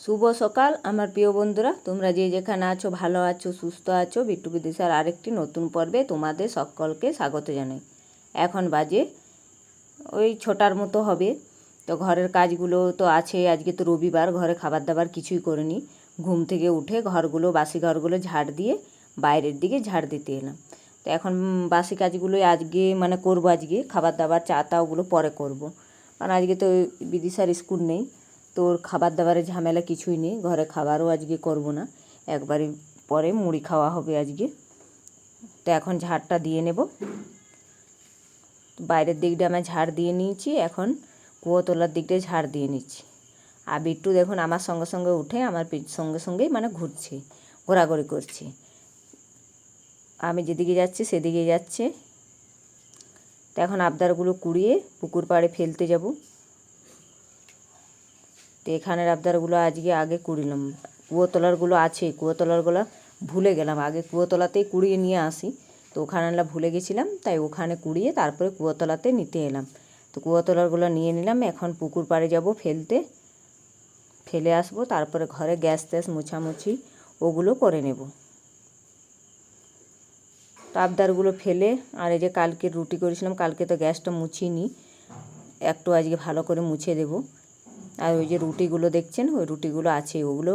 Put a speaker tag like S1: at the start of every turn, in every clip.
S1: শুভ সকাল, আমার প্রিয় বন্ধুরা। তোমরা যে যেখানে আছো, ভালো আছো, সুস্থ আছো, বিট্টু বিদিশার আরেকটি নতুন পর্বে তোমাদের সকলকে স্বাগত জানাই। এখন বাজে, ওই ছটার মতো হবে। তো ঘরের কাজগুলো তো আছে, আজকে তো রবিবার, ঘরে খাবার দাবার কিছুই করিনি। ঘুম থেকে উঠে ঘরগুলো, বাসি ঘরগুলো ঝাড় দিয়ে বাইরের দিকে ঝাড় দিতে এলাম। তো এখন বাসি কাজগুলোই আজকে মানে করব আজকে খাবার দাবার চা টা ওগুলো পরে করব। কারণ আজকে তো বিদিশার স্কুল নেই। তোর খাবার দাবারের ঝামেলা কিছুই নেই, ঘরে খাবারও আজকে করব না। একবারে পরে মুড়ি খাওয়া হবে আজকে। তো এখন ঝাড়টা দিয়ে নেব। বাইরের দিকটা আমি ঝাড় দিয়ে নিয়েছি, এখন কুয়ো তোলার দিকটা ঝাড় দিয়ে নিচ্ছি। আর বিট্টু দেখুন আমার সঙ্গে সঙ্গে উঠে আমার সঙ্গে সঙ্গেই মানে ঘুরছে, ঘোরাঘুরি করছে। আমি যেদিকে যাচ্ছি সেদিকে যাচ্ছে। তো এখন আবদারগুলো কুড়িয়ে পুকুর পাড়ে ফেলতে যাব। তো এখানের আবদারগুলো আজকে আগে কুড়িলাম কুয়োতলারগুলো আছে, কুয়োতলারগুলো ভুলে গেলাম। আগে কুয়োতলাতেই কুড়িয়ে নিয়ে আসি। তো ওখানে আমরা ভুলে গেছিলাম, তাই ওখানে কুড়িয়ে তারপরে কুয়োতলাতে নিতে এলাম। তো কুয়োতলারগুলো নিয়ে নিলাম, এখন পুকুর পাড়ে যাব ফেলতে। ফেলে আসব, তারপরে ঘরে গ্যাস ট্যাস মোছামুছি, ওগুলো করে নেব। আবদারগুলো ফেলে, আর এই যে কালকে রুটি করেছিলাম, কালকে তো গ্যাসটা মুছিনি, একটু আজকে ভালো করে মুছে দেব। আর ওই যে রুটিগুলো দেখছেন, ওই রুটিগুলো আছে, ওগুলো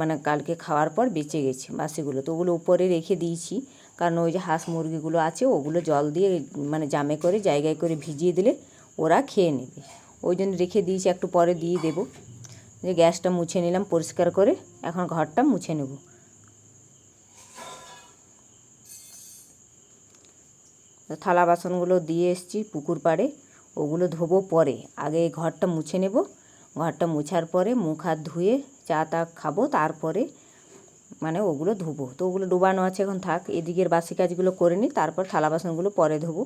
S1: মানে কালকে খাওয়ার পর বেঁচে গেছে বাসিগুলো তো ওগুলো উপরে রেখে দিয়েছি, কারণ ওই যে হাঁস মুরগিগুলো আছে, ওগুলো জল দিয়ে মানে জামে করে, জায়গায় করে ভিজিয়ে দিলে ওরা খেয়ে নেবে। ওই জন্য রেখে দিয়েছি, একটু পরে দিয়ে দেবো। যে গ্যাসটা মুছে নিলাম, পরিষ্কার করে, এখন ঘরটা মুছে নেব। থালা বাসনগুলো দিয়ে এসেছি পুকুর পাড়ে, ওগুলো ধোবো পরে, আগে ঘরটা মুছে নেব ঘরটা মোছার পরে মুখ হাত ধুয়ে চা তা খাব, তারপরে মানে ওগুলো ধুবো। তো ওগুলো ডোবানো আছে এখন থাক, এদিকের বাসি কাজগুলো করে নিই তারপর থালা বাসনগুলো পরে ধোবো।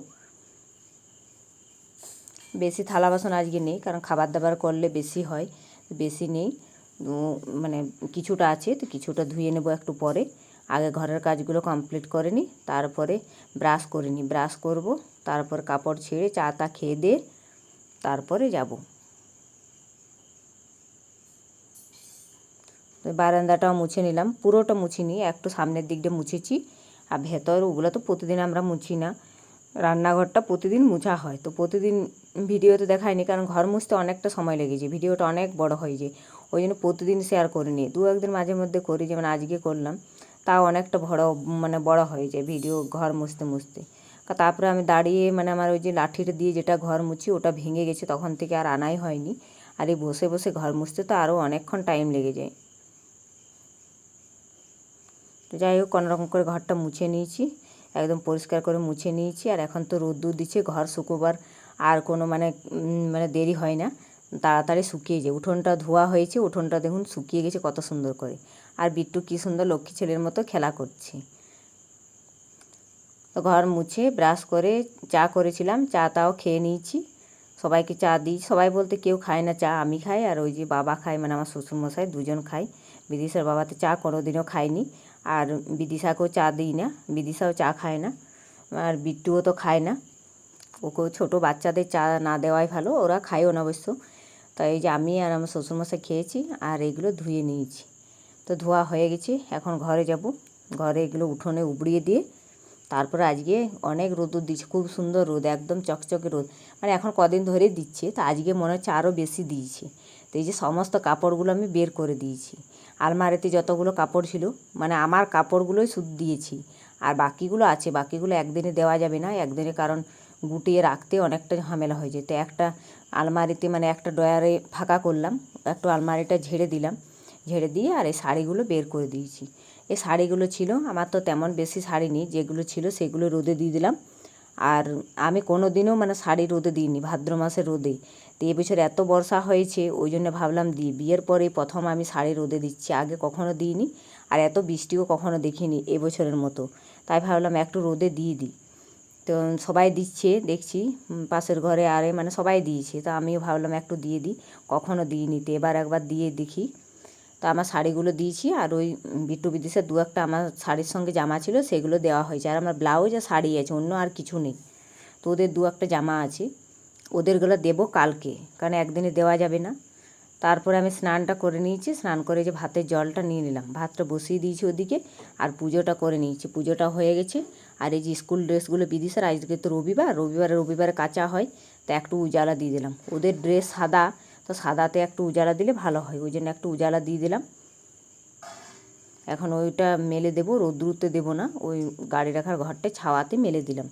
S1: বেশি থালা বাসন আজকে নেই, কারণ খাবার দাবার করলে বেশি হয় বেশি নেই। মানে কিছুটা আছে, তো কিছুটা ধুয়ে নেব একটু পরে। আগে ঘরের কাজগুলো কমপ্লিট করে নিই তারপরে ব্রাশ করে নিই ব্রাশ করব, তারপর কাপড় ছেড়ে চা তা খেয়ে দিয়ে তারপরে যাব। বারান্দাটাও মুছে নিলাম, পুরোটা মুছিনি একটু সামনের দিকটা মুছেছি। আর ভেতর ওগুলো তো প্রতিদিন আমরা মুছি না। রান্নাঘরটা প্রতিদিন মুছা হয়। তো প্রতিদিন ভিডিওতে দেখায়নি কারণ ঘর মুছতে অনেকটা সময় লেগেছে ভিডিওটা অনেক বড় হয়ে যায়। ওই জন্য প্রতিদিন শেয়ার করিনি দু একদিন মাঝে মধ্যে করি, যেমন আজকে করলাম। তাও অনেকটা বড় মানে বড় হয়ে যায় ভিডিও ঘর মুছতে মুছতে। তারপরে আমি দাঁড়িয়ে মানে আমার ওই যে লাঠিটা দিয়ে যেটা ঘর মুছি, ওটা ভেঙে গেছে। তখন থেকে আর আনাই হয়নি। আর এই বসে বসে ঘর মুছতে তো আরও অনেকক্ষণ টাইম লেগে যায়। তো যাই হোক কোনোরকম করে ঘরটা মুছে নিয়েছি। একদম পরিষ্কার করে মুছে নিয়েছি। আর এখন তো রোদ্দুর দিচ্ছে, ঘর শুকোবার আর কোনো মানে মানে দেরি হয় না। তাড়াতাড়ি শুকিয়ে যায়। উঠোনটা ধোয়া হয়েছে, উঠোনটা দেখুন শুকিয়ে গেছে কত সুন্দর করে। আর বিট্টু কী সুন্দর লক্ষ্মী ছেলের মতো খেলা করছে। তো ঘর মুছে, ব্রাশ করে চা করেছিলাম, চা তাও খেয়ে নিয়েছি। সবাইকে চা দিই। সবাই বলতে কেউ খায় না, চা আমি খাই। আর ওই যে বাবা খায় মানে আমার শ্বশুরমশাই দুজন খাই বিদিশার বাবা তো চা কোনোদিনও খায়নি আর বিদিশাকেও চা দিই না বিদিশাও চা খায় না, আর বিট্টুও তো খায় না। ওকেও ছোটো বাচ্চাদের চা না দেওয়াই ভালো, ওরা খায়ও না অবশ্য। তাই এই যে আমি আর আমার শ্বশুরমশাই খেয়েছি আর এগুলো ধুয়ে নিয়েছি। তো ধোয়া হয়ে গেছে, এখন ঘরে যাব। ঘরে এগুলো উঠোনে উবড়িয়ে দিয়ে তারপরে আজকে অনেক রোদ দিচ্ছে, খুব সুন্দর রোদ, একদম চকচকে রোদ। মানে এখন কদিন ধরে দিচ্ছে, তো আজকে মনে হচ্ছে আরও বেশি দিয়েছে। তো এই যে সমস্ত কাপড়গুলো আমি বের করে দিয়েছি। আলমারিতে যতগুলো কাপড় ছিল মানে আমার কাপড়গুলোই শুধু দিয়েছি। আর বাকিগুলো আছে, বাকিগুলো একদিনে দেওয়া যাবে না, একদিনে কারণ গুটিয়ে রাখতে অনেকটা ঝামেলা হয়ে যেত। একটা আলমারিতে মানে একটা ডয়ারে ফাঁকা করলাম, একটু আলমারিটা ঝেড়ে দিলাম, ঝেড়ে দিয়ে আর এই শাড়িগুলো বের করে দিয়েছি। এই শাড়িগুলো ছিল, আমার তো তেমন বেশি শাড়ি নেই, যেগুলো ছিল সেগুলো রোদে দিয়ে দিলাম। আর আমি কোনো দিনও মানে শাড়ি রোদে দিইনি, ভাদ্র মাসে রোদে। তো এবছর এত বর্ষা হয়েছে, ওই জন্য ভাবলাম দিই বিয়ের পরে প্রথম আমি শাড়ি রোদে দিচ্ছি, আগে কখনো দিইনি আর এত বৃষ্টিও কখনো দেখিনি এবছরের মতো। তাই ভাবলাম একটু রোদে দিয়ে দিই। তো সবাই দিচ্ছে, দেখছি পাশের ঘরে আরে মানে সবাই দিয়েছে, তো আমিও ভাবলাম একটু দিয়ে দিই, কখনো দিইনি, তো এবার একবার দিয়ে দেখি। তো আমার শাড়িগুলো দিয়েছি আর ওই বিট্টু বিদেশের দু একটা আমার শাড়ির সঙ্গে জামা ছিল, সেগুলো দেওয়া হয়েছে। আর আমার ব্লাউজ আর শাড়ি আছে, অন্য আর কিছু নেই। তো ওদের দু একটা জামা আছে। ওদেরগুলো দেবো কালকে, কারণ একদিনে দেওয়া যাবে না। তারপরে আমি স্নানটা করে নিয়েছি, স্নান করে যে ভাতের জলটা নিয়ে নিলাম। ভাতটা বসিয়ে দিয়েছি ওদিকে, আর পুজোটা করে নিয়েছি। পুজোটা হয়ে গেছে, আর এই যে স্কুল ড্রেসগুলো বিদিশার আজকে তো রবিবার, রবিবারে রবিবারে কাঁচা হয়, তো একটু উজালা দিয়ে দিলাম। ওদের ড্রেস সাদা, তো সাদাতে একটু উজালা দিলে ভালো হয়, ওই জন্য একটু উজালা দিয়ে দিলাম। এখন ওইটা মেলে দেবো, রোদ্রুতে দেবো না, ওই গাড়ি রাখার ঘরটা ছাওয়াতে মেলে দিলাম।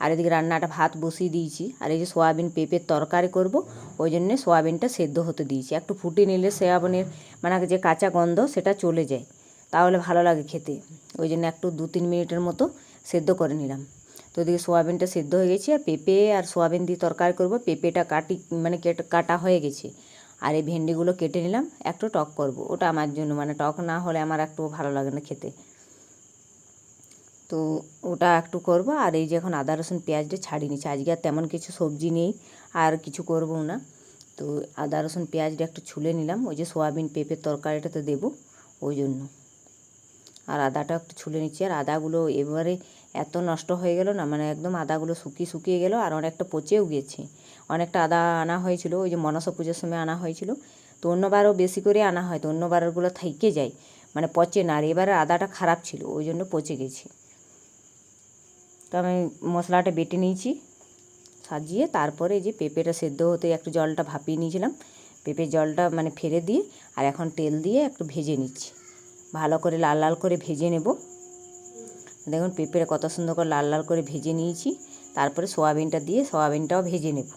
S1: আর এদিকে রান্নাটা ভাত বসিয়ে দিয়েছি। আর এই যে সোয়াবিন পেঁপের তরকারি করব, ওই জন্যে সোয়াবিনটা সেদ্ধ হতে দিয়েছি। একটু ফুটে নিলে সোয়াবিনের মানে যে কাঁচা গন্ধ সেটা চলে যায়, তাহলে ভালো লাগে খেতে। ওই জন্য একটু দু তিন মিনিটের মতো সেদ্ধ করে নিলাম। তো ওদিকে সোয়াবিনটা সেদ্ধ হয়ে গেছে, আর পেঁপে আর সোয়াবিন দিয়ে তরকারি করব। পেঁপেটা কাটি মানে কেটে, কাটা হয়ে গেছে। আর এই ভেন্ডিগুলো কেটে নিলাম, একটু টক করব। ওটা আমার জন্য মানে টক না হলে আমার একটু ভালো লাগে না খেতে। তো ওটা একটু করব। আর এই যে এখন আদা, রসুন পেঁয়াজটা ছাড়িয়ে নিচ্ছি। আজকে আর তেমন কিছু সবজি নেই, আর কিছু করব না। তো আদা, রসুন পেঁয়াজটা একটু ছুলে নিলাম। ওই যে সোয়াবিন পেঁপের তরকারিটাতে দেবো ওই জন্য। আর আদাটা একটু ছুলে নিচ্ছি। আর আদাগুলো এবারে এত নষ্ট হয়ে গেল না মানে একদম আদাগুলো শুকিয়ে শুকিয়ে গেল, আর অনেকটা পচেও গেছে। অনেকটা আদা আনা হয়েছিল, ওই যে মনসা পুজোর সময় আনা হয়েছিল। তো অন্যবারও বেশি করে আনা হয়, তো অন্যবারগুলো থেকে যায় মানে পচে না। আর এবারে আদাটা খারাপ ছিল, ওই জন্য পচে গেছে। তো আমি মশলাটা বেটে নিয়েছি, সাজিয়ে তারপরে যে পেঁপেটা সেদ্ধ হতে একটু জলটা ভাপিয়ে নিয়েছিলাম। পেঁপের জলটা মানে ফেলে দিয়ে আর এখন তেল দিয়ে একটু ভেজে নিচ্ছি। ভালো করে লাল লাল করে ভেজে নেব। দেখুন পেঁপেটা কত সুন্দর করে লাল লাল করে ভেজে নিয়েছি। তারপরে সোয়াবিনটা দিয়ে সোয়াবিনটাও ভেজে নেব।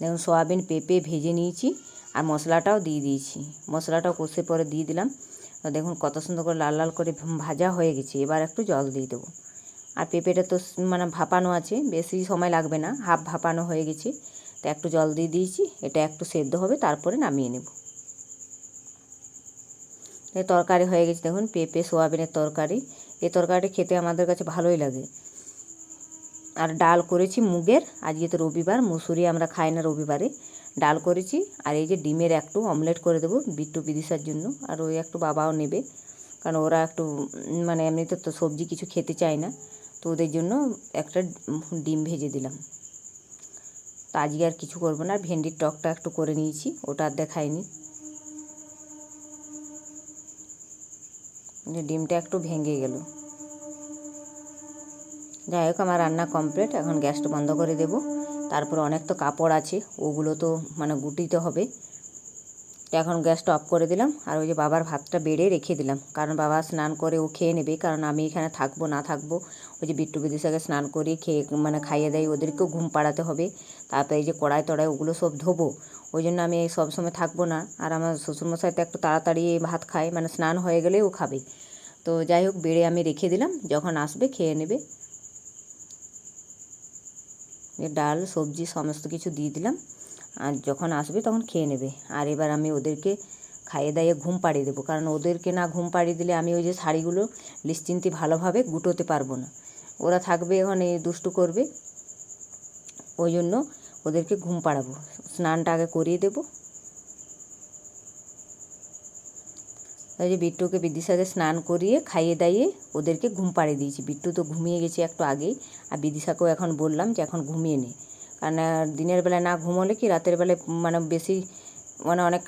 S1: দেখুন সোয়াবিন পেঁপে ভেজে নিয়েছি আর মশলাটাও দিয়ে দিয়েছি। মশলাটাও কষে পরে দিয়ে দিলাম। দেখুন কত সুন্দর করে লাল লাল করে ভাজা হয়ে গেছে। এবার একটু জল দিয়ে দেবো। আর পেঁপেটা তো মানে ভাপানো আছে, বেশি সময় লাগবে না, হাফ ভাপানো হয়ে গেছে। তো একটু জল দিয়ে দিয়েছি, এটা একটু সেদ্ধ হবে, তারপরে নামিয়ে নেব। তরকারি হয়ে গেছে, দেখুন, পেঁপে, সোয়াবিনের তরকারি। এই তরকারিটা খেতে আমাদের কাছে ভালোই লাগে। আর ডাল করেছি মুগের, আজকে তো রবিবার, মুসুরি আমরা খাই না রবিবারে। ডাল করেছি, আর এই যে ডিমের একটু অমলেট করে দেবো, বিট্টু বিদিশার জন্য, আর ওই একটু বাবাও নেবে। কারণ ওরা একটু মানে এমনিতে তো সবজি কিছু খেতে চায় না। তো ওদের জন্য একটা ডিম ভেজে দিলাম। তো আজকে আর কিছু করব না, ভেন্ডির টকটা একটু করে নিয়েছি, ওটা আর দেখায়নি ডিমটা একটু ভেঙে গেল। যাই হোক, আমার রান্না কমপ্লিট, এখন গ্যাসটা বন্ধ করে দেব। তারপর অনেক তো কাপড় আছে, ওগুলো তো মানে গুটিতে হবে। এখন গ্যাসটা অফ করে দিলাম আর ওই যে বাবার ভাতটা বেড়ে রেখে দিলাম। কারণ বাবা স্নান করে ও খেয়ে নেবে, কারণ আমি এখানে থাকব, না থাকব, ওই যে বিট্টু বিদিশাকে স্নান করিয়ে খেয়ে মানে খাইয়ে দেয়, ওদেরকেও ঘুম পাড়াতে হবে। তারপরে এই যে কড়াই টড়াই ওগুলো সব ধোবো, ওই জন্য আমি সব সময় থাকব না। আর আমার শ্বশুরমশাই তো একটু তাড়াতাড়ি ভাত খায় মানে স্নান হয়ে গেলে ও খাবে। তো যাই হোক, বেড়ে আমি রেখে দিলাম, যখন আসবে খেয়ে নেবে। ডাল, সবজি, সমস্ত কিছু দিয়ে দিলাম। আর যখন আসবে তখন খেয়ে নেবে। আর এবার আমি ওদেরকে খাইয়ে দাইয়ে ঘুম পাড়িয়ে দেবো। কারণ ওদেরকে না ঘুম পাড়িয়ে দিলে আমি ওই যে শাড়িগুলো নিশ্চিন্তে ভালোভাবে গুটোতে পারব না। ওরা থাকবে ওখানে দুষ্টু করবে। ওই জন্য ওদেরকে ঘুম পাড়াবো। স্নানটা আগে করিয়ে দেবো। ওই যে বিট্টুকে বিদিশাকে স্নান করিয়ে খাইয়ে দাইয়ে ওদেরকে ঘুম পাড়িয়ে দিয়েছি। বিট্টু তো ঘুমিয়ে গেছে একটু আগেই। আর বিদিশাকেও এখন বললাম যে এখন ঘুমিয়ে নে। কারণ দিনের বেলায় না ঘুমোলে কি রাতের বেলায় মানে বেশি মানে অনেক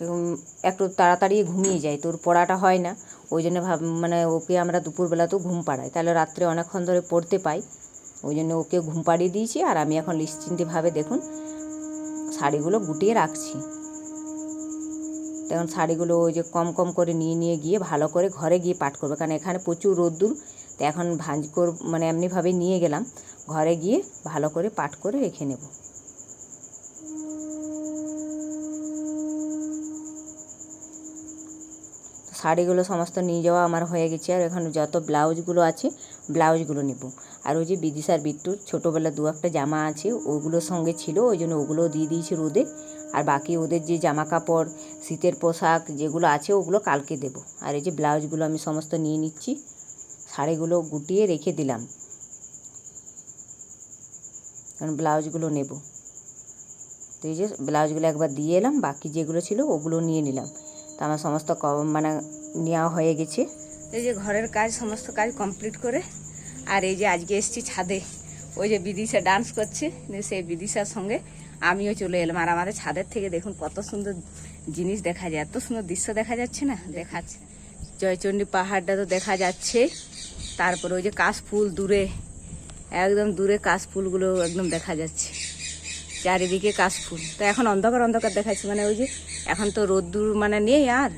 S1: একটু তাড়াতাড়ি ঘুমিয়ে যায়, তোর পড়াটা হয় না। ওই জন্য ভাব মানে ওকে আমরা দুপুরবেলাতেও ঘুম পাড়াই। তাহলে রাত্রে অনেকক্ষণ ধরে পড়তে পাই। ওই জন্য ওকে ঘুম পাড়িয়ে দিয়েছি, আর আমি এখন নিশ্চিন্তভাবে দেখুন, শাড়িগুলো গুটিয়ে রাখছি। তখন শাড়িগুলো ওই যে কম কম করে নিয়ে নিয়ে গিয়ে ভালো করে ঘরে গিয়ে পাঠ করবে। কারণ এখানে প্রচুর রোদ্দুর তো এখন ভাঁজ কর মানে এমনিভাবে নিয়ে গেলাম। ঘরে গিয়ে ভালো করে পাঠ করে রেখে নেব। শাড়িগুলো সমস্ত নিয়ে যাওয়া আমার হয়ে গেছে। আর এখন যত ব্লাউজগুলো আছে, ব্লাউজগুলো নেব। আর ওই যে বিদিশার বিট্টুর ছোটোবেলা দু একটা জামা আছে, ওগুলোর সঙ্গে ছিল, ওই জন্য ওগুলোও দিয়ে দিয়েছি রোদে। আর বাকি ওদের যে জামা কাপড় শীতের পোশাক যেগুলো আছে, ওগুলো কালকে দেব। আর এই যে ব্লাউজগুলো আমি সমস্ত নিয়ে নিচ্ছি। শাড়িগুলো গুটিয়ে রেখে দিলাম। কারণ ব্লাউজগুলো নেব। তো এই যে ব্লাউজগুলো একবার দিয়ে এলাম, বাকি যেগুলো ছিল ওগুলো নিয়ে নিলাম। তো আমার সমস্ত মানে নেওয়া হয়ে গেছে। এই যে ঘরের কাজ, সমস্ত কাজ কমপ্লিট করে, আর এই যে আজকে এসছি ছাদে। ওই যে বিদিশা ডান্স করছে সেই বিদিশার সঙ্গে আমিও চলে এলাম। আর আমাদের ছাদের থেকে দেখুন কত সুন্দর জিনিস দেখা যায়। এত সুন্দর দৃশ্য দেখা যাচ্ছে না? দেখাচ্ছে। জয়চণ্ডী পাহাড়টা তো দেখা যাচ্ছে। তারপরে ওই যে কাশফুল দূরে, একদম দূরে কাশফুলগুলো একদম দেখা যাচ্ছে। চারিদিকে কাশফুল। তো এখন অন্ধকার অন্ধকার দেখাচ্ছে মানে ওই যে এখন তো রোদ্দুর মানে নেই আর,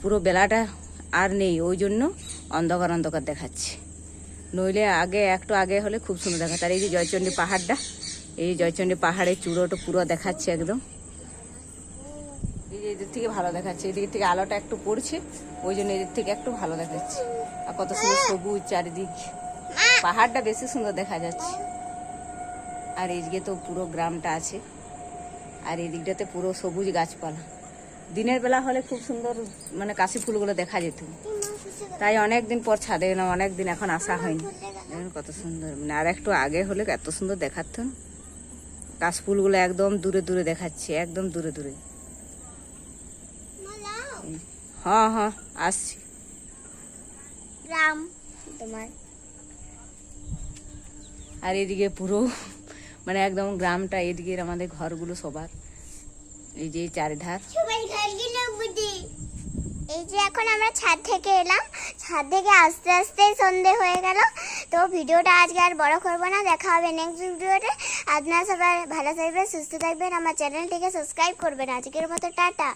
S1: পুরো বেলাটা আর নেই, ওই জন্য অন্ধকার অন্ধকার দেখাচ্ছে। নইলে আগে, একটু আগে হলে খুব সুন্দর দেখাচ্ছে আর এই যে জয়চণ্ডী পাহাড়টা, এই জয়চণ্ডী পাহাড়ের চূড়োটা পুরো দেখাচ্ছে একদম। এই যে এদের থেকে ভালো দেখাচ্ছে, এদিক থেকে আলোটা একটু পড়ছে, ওই জন্য এদের থেকে একটু ভালো দেখাচ্ছে। আর কত সুন্দর সবুজ চারিদিক। পাহাড়টা বেশি সুন্দর দেখা যাচ্ছে। আর এইদিকে তো পুরো গ্রামটা আছে। আর এই দিকটাতে পুরো সবুজ গাছপালা। দিনের বেলা হলে খুব সুন্দর মানে কাশি ফুলগুলো দেখা যেত। তাই অনেক দিন পর ছাদে এলাম অনেক দিন এখন আসা হয়নি। দেখুন কত সুন্দর মানে আর একটু আগে হলে এত সুন্দর দেখাত। না কাশফুলগুলো একদম দূরে দূরে দেখাচ্ছে একদম দূরে দূরে। হ্যাঁ হ্যাঁ আসছি।
S2: রাম তোমার?
S1: আর এদিকে পুরো মানে একদম গ্রামটা এদিকে আমাদের ঘরগুলো সবার। এই যে চারিধার।
S2: এই যে এখন আমরা ছাদ থেকে এলাম। ছাদ থেকে আস্তে আস্তে সন্ধে হয়ে গেল। তো ভিডিওটা আজকে আর বড় করব না দেখা হবে নেক্সট ভিডিওতে। আপনারা সবাই ভালো থাকবেন সুস্থ থাকবেন। আমার চ্যানেলটিকে সাবস্ক্রাইব করবেন। আজকের মতো টাটা।